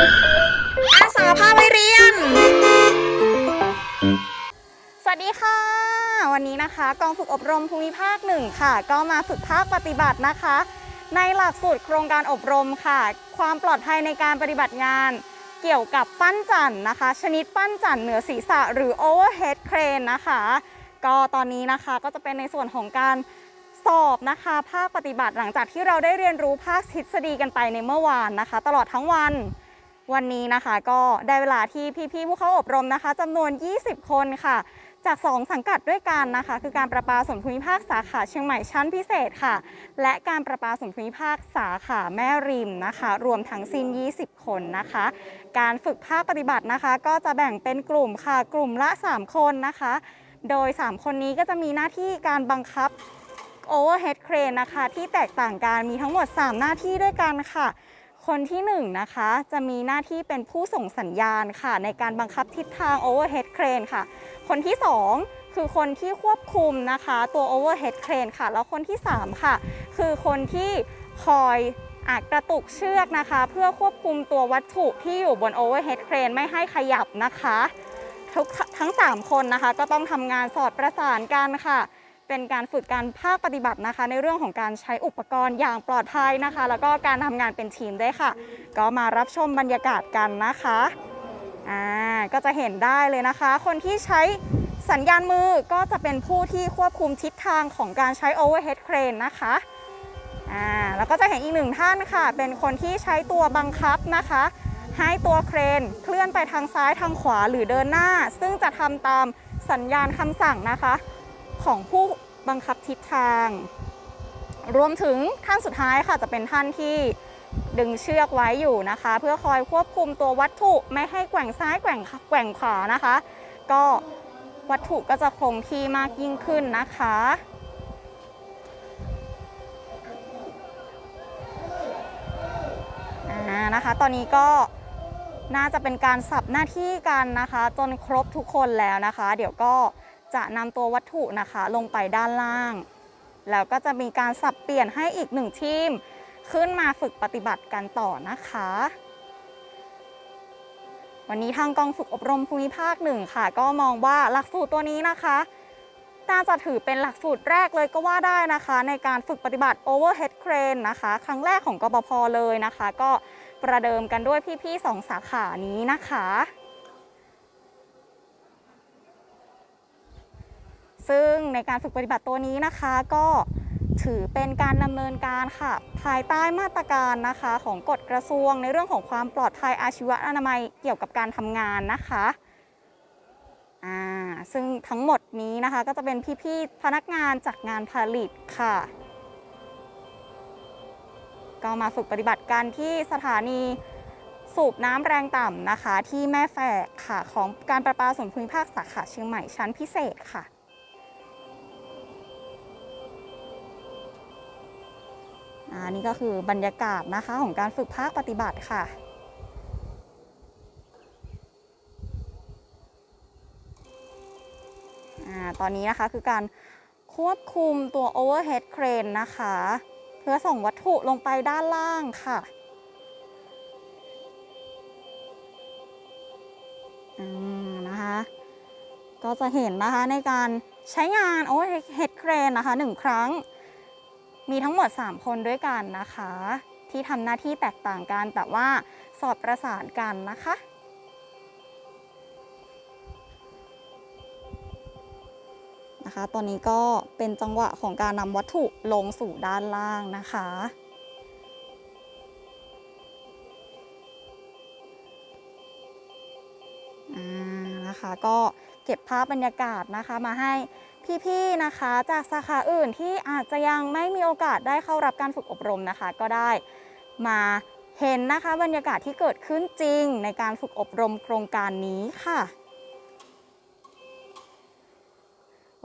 อาสาพาไปเรียน สวัสดีค่ะ วันนี้นะคะ กองฝึกอบรมภูมิภาคหนึ่งค่ะ ก็มาฝึกภาคปฏิบัตินะคะ ในหลักสูตรโครงการอบรมค่ะ ความปลอดภัยในการปฏิบัติงาน เกี่ยวกับปั้นจันนะคะ ชนิดปั้นจันเหนือศีรษะ หรือ overhead crane นะคะ ก็ตอนนี้นะคะก็จะเป็นในส่วนของการสอบนะคะภาคปฏิบัติหลังจากที่เราได้เรียนรู้ภาคทฤษฎีกันไปในเมื่อวานนะคะ ตลอดทั้งวัน วันนี้นะคะก็ได้เวลาที่พี่ๆผู้เข้าอบรมนะคะจำนวน 20 คนค่ะ จาก 2 สังกัดด้วยกันนะคะ คือการประปาส่วนภูมิภาคสาขาเชียงใหม่ชั้นพิเศษค่ะ และการประปาส่วนภูมิภาคสาขาแม่ริมนะคะ รวมทั้งสิ้น 20 คนนะคะ การฝึกภาคปฏิบัตินะคะ ก็จะแบ่งเป็นกลุ่มค่ะ กลุ่มละ 3 คนนะคะ โดย 3 คนนี้ก็จะมีหน้าที่การบังคับ overhead crane นะคะ ที่แตกต่างกันมีทั้งหมด 3 หน้าที่ด้วยกันค่ะ คนที่1นงนะคะ จะมีหน้าที่เป็นผู้ส่งสัญญาณค่ะ ในการบังคับทิศทาง overhead crane ค่ะ คนที่ 2 คือคนที่ควบคุมนะคะ ตัว overhead crane ค่ะ แล้วคนที่ 3 ค่ะ คือคนที่คอยอากระตุกเชือกนะคะ เพื่อควบคุมตัววัตถุที่อยู่บน overhead crane ไม่ให้ขยับนะคะทุกทั้ง 3 คนนะคะ ก็ต้องทำงานสอดประสานกันค่ะ เป็นการฝึกการภาคปฏิบัตินะคะ ในเรื่องของการใช้อุปกรณ์อย่างปลอดภัยนะคะ แล้วก็การทำงานเป็นทีมได้ค่ะ ก็มารับชมบรรยากาศกันนะคะอ่าก็จะเห็นได้เลยนะคะ คนที่ใช้สัญญาณมือก็จะเป็นผู้ที่ควบคุมทิศทางของการใช้ overhead crane นะคะอ่าแล้วก็จะเห็นอีกหนึ่งท่านค่ะ เป็นคนที่ใช้ตัวบังคับนะคะ ให้ตัวเครนเคลื่อนไปทางซ้ายทางขวาหรือเดินหน้า ซึ่งจะทำตามสัญญาณคำสั่งนะคะ ของผู้บังคับทิศทาง รวมถึงท่านสุดท้ายค่ะจะเป็นท่านที่ดึงเชือกไว้อยู่นะคะ เพื่อคอยควบคุมตัววัตถุไม่ให้แกว่งซ้ายแกว่งแกว่งขวานะคะ ก็วัตถุก็จะคงที่มากยิ่งขึ้นนะคะ อ่านะคะ ตอนนี้ก็น่าจะเป็นการสับหน้าที่กันนะคะ จนครบทุกคนแล้วนะคะ เดี๋ยวก็ จะนำตัววัตถุนะคะลงไปด้านล่าง แล้วก็จะมีการสับเปลี่ยนให้อีกหนึ่งทีม ขึ้นมาฝึกปฏิบัติกันต่อนะคะ วันนี้ทางกองฝึกอบรมภูมิภาคหนึ่งค่ะ ก็มองว่าหลักสูตรตัวนี้นะคะน่าจะถือเป็นหลักสูตรแรกเลยก็ว่าได้นะคะ ในการฝึกปฏิบัติ overhead crane นะคะ ครั้งแรกของกบพเลยนะคะ ก็ประเดิมกันด้วยพี่ๆสองสาขานี้นะคะ ซึ่งในการฝึกปฏิบัติตัวนี้นะคะก็ถือเป็นการดำเนินการค่ะ ภายใต้มาตรการนะคะของกฎกระทรวง ในเรื่องของความปลอดภัยอาชีวะอนามัยเกี่ยวกับการทำงานนะคะอ่าซึ่งทั้งหมดนี้นะคะก็จะเป็นพี่ๆพนักงานจากงานผลิตค่ะ ก็มาฝึกปฏิบัติการที่สถานีสูบน้ำแรงต่ำนะคะ ที่แม่แฝกค่ะของการประปาส่วนภูมิภาคสาขาเชียงใหม่ชั้นพิเศษค่ะ อันนี้ก็คือบรรยากาศนะคะของการฝึกภาคปฏิบัติค่ะอตอนนี้นะคะคือการควบคุมตัว overhead crane นะคะ เพื่อส่งวัตถุลงไปด้านล่างค่ะนะคะ ก็จะเห็นนะคะในการใช้งาน overhead crane นะคะหนึ่งครั้ง มีทั้งหมด 3 คนด้วยกันนะคะ ที่ทำหน้าที่แตกต่างกันแต่ว่าสอดประสานกันนะคะ นะคะ ตอนนี้ก็เป็นจังหวะของการนำวัตถุลงสู่ด้านล่างนะคะนะคะก็เก็บภาพบรรยากาศนะคะมาให้ พี่ๆนะคะ จากสาขาอื่นที่อาจจะยังไม่มีโอกาสได้เข้ารับการฝึกอบรมนะคะ ก็ได้มาเห็นนะคะบรรยากาศที่เกิดขึ้นจริงในการฝึกอบรมโครงการนี้ค่ะ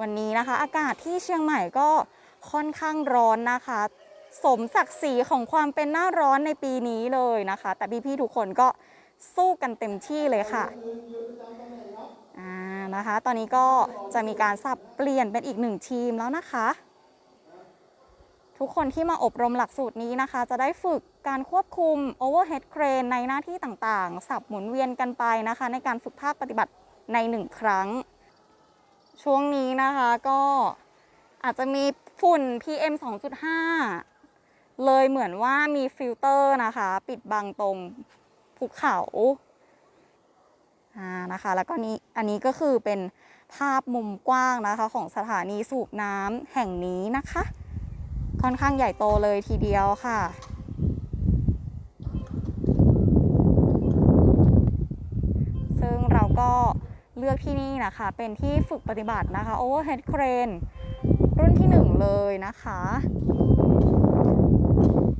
วันนี้นะคะอากาศที่เชียงใหม่ก็ค่อนข้างร้อนนะคะ สมศักดิ์ศรีของความเป็นหน้าร้อนในปีนี้เลยนะคะ แต่พี่ๆทุกคนก็สู้กันเต็มที่เลยค่ะ อ่านะคะ ตอนนี้ก็จะมีการสับเปลี่ยนเป็นอีกหนึ่งทีมแล้วนะคะ ทุกคนที่มาอบรมหลักสูตรนี้นะคะ จะได้ฝึกการควบคุม overhead crane ในหน้าที่ต่างๆ สับหมุนเวียนกันไปนะคะ ในการฝึกภาคปฏิบัติในหนึ่งครั้ง ช่วงนี้นะคะก็อาจจะมีฝุ่น PM 2.5 เลยเหมือนว่ามีฟิลเตอร์นะคะ ปิดบังตรงภูเขา อ่านะคะแล้วก็นี้อันนี้ก็คือเป็นภาพมุมกว้างนะคะของสถานีสูบน้ำแห่งนี้นะคะ ค่อนข้างใหญ่โตเลยทีเดียวค่ะซึ่งเราก็เลือกที่นี่นะคะ เป็นที่ฝึกปฏิบัตินะคะ overhead crane รุ่นที่ 1 เลยนะคะ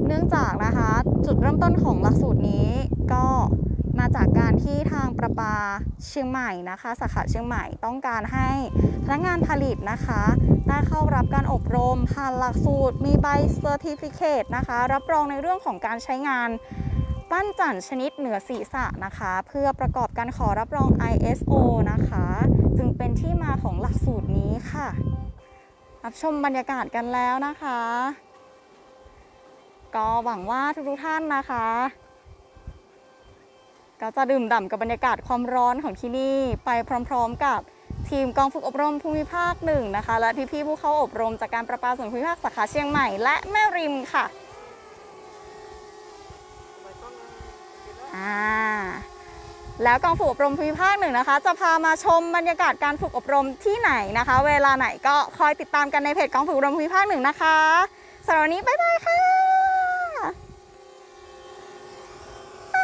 เนื่องจากนะคะ จุดเริ่มต้นของหลักสูตรนี้ก็ มาจากการที่ทางประปาเชียงใหม่นะคะ สาขาเชียงใหม่ต้องการให้พนักงานผลิตนะคะได้เข้ารับการอบรมผ่านหลักสูตรมีใบเซอร์ติฟิเคตนะคะ รับรองในเรื่องของการใช้งานปั้นจั่นชนิดเหนือศีรษะนะคะ เพื่อประกอบการขอรับรอง ISO นะคะ จึงเป็นที่มาของหลักสูตรนี้ค่ะ รับชมบรรยากาศกันแล้วนะคะ ก็หวังว่าทุกท่านนะคะ ก็จะดื่มด่ำกับบรรยากาศความร้อนของที่นี่ไปพร้อม ๆ กับทีมกองฝึกอบรมภูมิภาคหนึ่งนะคะ และพี่ๆผู้เข้าอบรมจากการประปาส่วนภูมิภาคสาขาเชียงใหม่และแม่ริมค่ะอ่าแล้วกองฝึกอบรมภูมิภาคหนึ่งนะคะ จะพามาชมบรรยากาศการฝึกอบรมที่ไหนนะคะ เวลาไหนก็คอยติดตามกันในเพจกองฝึกอบรมภูมิภาคหนึ่งนะคะสำหรับวันนี้บ๊ายบายค่ะ